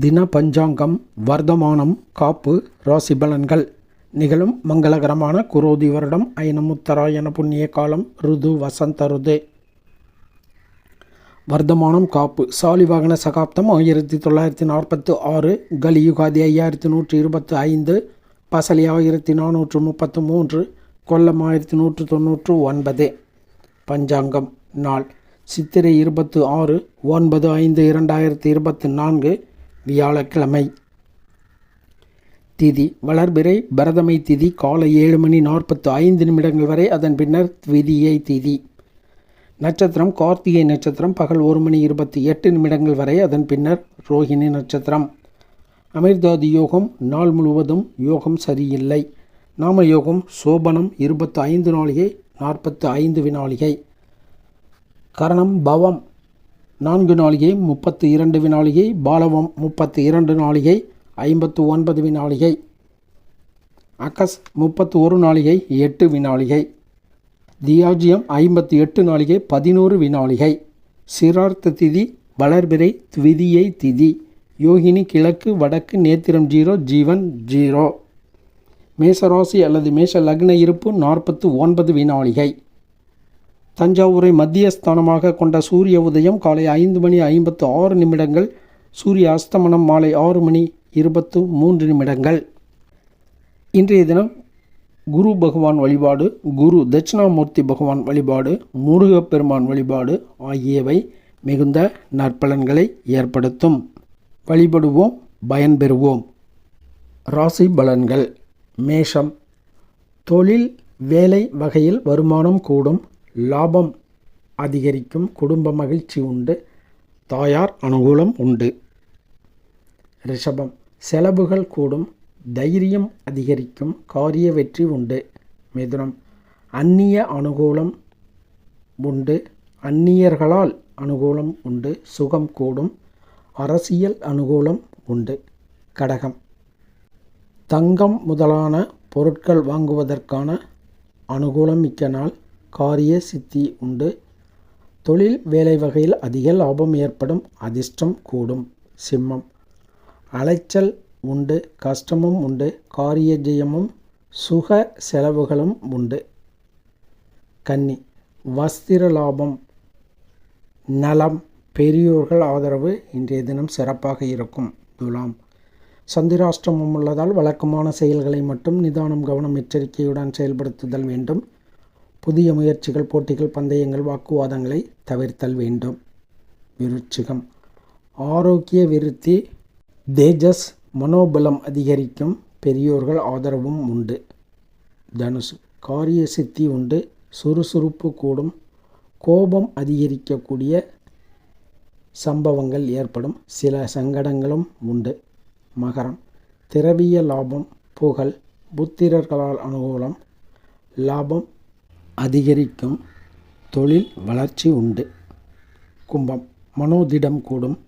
தின பஞ்சாங்கம் வர்த்தமானம் காப்பு ராசி பலன்கள் நிகழும் மங்களகரமான குரோதி வருடம் ஐனமுத்தராயண புண்ணிய காலம் ருது வசந்த ருது. வர்த்தமானம் காப்பு. சாலிவாகன சகாப்தம் ஆயிரத்தி தொள்ளாயிரத்தி நாற்பத்து ஆறு. கலியுகாதி ஐயாயிரத்தி நூற்றி இருபத்தி ஐந்து. பசலி ஆயிரத்தி நானூற்று முப்பத்து மூன்று. கொல்லம் ஆயிரத்தி நூற்று தொண்ணூற்று ஒன்பது. பஞ்சாங்கம் நாள். சித்திரை இருபத்து ஆறு ஒன்பது ஐந்து இரண்டாயிரத்தி இருபத்தி நான்கு. வியாழக்கிழமை. திதி வளர்பிறை பரதமை திதி காலை ஏழு மணி நாற்பத்து ஐந்து நிமிடங்கள் வரை அதன் பின்னர் விதியை திதி. நட்சத்திரம் கார்த்திகை நட்சத்திரம் பகல் ஒரு மணி இருபத்தி எட்டு நிமிடங்கள் வரை அதன் பின்னர் ரோஹிணி நட்சத்திரம். அமிர்தாதி யோகம் நாள் முழுவதும் யோகம் சரியில்லை. நாம யோகம் சோபனம் இருபத்து ஐந்து நாளிகை நாற்பத்து ஐந்து வினாளிகை. கரணம் பவம் நான்கு நாளிகை முப்பத்து இரண்டு வினாளிகை பாலவம் முப்பத்து இரண்டு நாளிகை ஐம்பத்து ஒன்பது வினாளிகை. அகஸ் முப்பத்து ஒரு நாளிகை எட்டு வினாளிகை. தியாஜியம் ஐம்பத்தி எட்டு நாளிகை பதினோரு வினாளிகை. சிரார்த்த திதி வளர்பிறை த்விதியை திதி. யோகினி கிழக்கு வடக்கு நேத்திரம் ஜீரோ ஜீவன் ஜீரோ. மேசராசி அல்லது மேஷ லக்ன இருப்பு நாற்பத்து ஒன்பது வினாளிகை. தஞ்சாவூரை மத்திய ஸ்தானமாக கொண்ட சூரிய உதயம் காலை ஐந்து மணி ஐம்பத்து ஆறு நிமிடங்கள் சூரிய அஸ்தமனம் மாலை ஆறு மணி இருபத்து மூன்று நிமிடங்கள். இன்றைய தினம் குரு பகவான் வழிபாடு குரு தட்சிணாமூர்த்தி பகவான் வழிபாடு முருகப்பெருமான் வழிபாடு ஆகியவை மிகுந்த நற்பலன்களை ஏற்படுத்தும். வழிபடுவோம் பயன்பெறுவோம் ராசி பலன்கள். மேஷம். தொழில் வேலை வகையில் வருமானம் கூடும். லாபம் அதிகரிக்கும் குடும்ப மகிழ்ச்சி உண்டு தாயார் அனுகூலம் உண்டு. ரிஷபம் செலவுகள் கூடும் தைரியம் அதிகரிக்கும் காரிய வெற்றி உண்டு. மிதுனம் அந்நிய அனுகூலம் உண்டு அந்நியர்களால் அனுகூலம் உண்டு சுகம் கூடும் அரசியல் அனுகூலம் உண்டு. கடகம் தங்கம் முதலான பொருட்கள் வாங்குவதற்கான அனுகூலம் மிக்க நாள் காரிய சித்தி உண்டு. தொழில் வேலை வகையில் அதிக லாபம் ஏற்படும். அதிர்ஷ்டம் கூடும். சிம்மம். அலைச்சல் உண்டு. கஷ்டமும் உண்டு. காரிய ஜெயமும் சுக செலவுகளும் உண்டு. கன்னி. வஸ்திர லாபம். நலம். பெரியோர்கள் ஆதரவு இன்றைய தினம் சிறப்பாக இருக்கும். துலாம். சந்திராஷ்டிரமம் உள்ளதால் வழக்கமான செயல்களை மட்டும் நிதானம் கவனம் எச்சரிக்கையுடன் செயல்படுத்துதல் வேண்டும். புதிய முயற்சிகள் போட்டிகள் பந்தயங்கள் வாக்குவாதங்களை தவிர்த்தல் வேண்டும். விருச்சிகம். ஆரோக்கிய விருத்தி தேஜஸ் மனோபலம் அதிகரிக்கும் பெரியோர்கள் ஆதரவும் உண்டு. தனுசு. காரிய சித்தி உண்டு. சுறுசுறுப்பு கூடும். கோபம் அதிகரிக்கக்கூடிய சம்பவங்கள் ஏற்படும். சில சங்கடங்களும் உண்டு. மகரம். திரவிய லாபம் புகழ். புத்திரர்களால் அனுகூலம். லாபம் அதிகரிக்கும் தொழில் வளர்ச்சி உண்டு. கும்பம் மனோதிடம் கூடும்.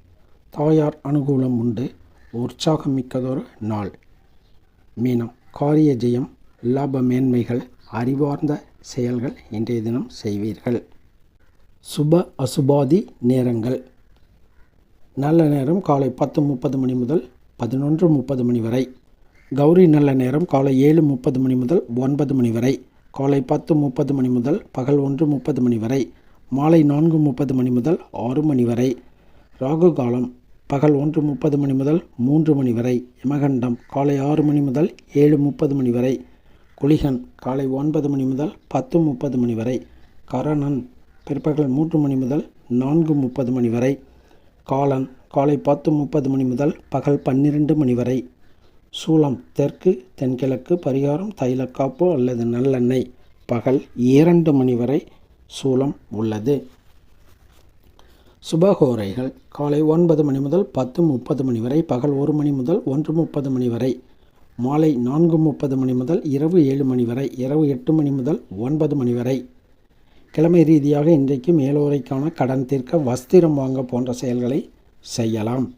தாயார் அனுகூலம் உண்டு. உற்சாகம் மிக்கதொரு நாள். மீனம் காரிய ஜெயம் லாப மேன்மைகள் அறிவார்ந்த செயல்கள் இன்றைய தினம் செய்வீர்கள். சுப அசுபாதி நேரங்கள். நல்ல நேரம் காலை பத்து முப்பது மணி முதல் பதினொன்று முப்பது மணி வரை. கௌரி நல்ல நேரம் காலை ஏழு முப்பது மணி முதல் ஒன்பது மணி வரை. காலை பத்து முப்பது மணி முதல் பகல் ஒன்று முப்பது மணி வரை மாலை நான்கு முப்பது மணி முதல் ஆறு மணி வரை ராகு காலம் பகல் ஒன்று முப்பது மணி முதல் மூன்று மணி வரை யமகண்டம் காலை ஆறு மணி முதல் ஏழு முப்பது மணி வரை குளிகன் காலை ஒன்பது மணி முதல் பத்து முப்பது மணி வரை கரணன் பிற்பகல் மூன்று மணி முதல் நான்கு முப்பது மணி வரை காலன் காலை பத்து முப்பது மணி முதல் பகல் பன்னிரண்டு மணி வரை சூலம் தெற்கு தென்கிழக்கு பரிகாரம் தைலக்காப்பு அல்லது நல்லெண்ணெய். பகல் இரண்டு மணி வரை சூலம் உள்ளது. சுபகோரைகள். காலை ஒன்பது மணி முதல் பத்து முப்பது மணி வரை பகல் ஒரு மணி முதல் ஒன்று முப்பது மணி வரை மாலை நான்கு முப்பது மணி முதல் இரவு ஏழு மணி வரை இரவு எட்டு மணி முதல் ஒன்பது மணி வரை. கிழமை ரீதியாக இன்றைக்கு மேலோரைக்கான கடன் தீர்க்க வஸ்திரம் வாங்க போன்ற செயல்களை செய்யலாம்.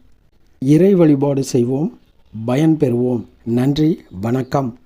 இறை வழிபாடு செய்வோம். பயன் பெறுவோம் நன்றி வணக்கம்.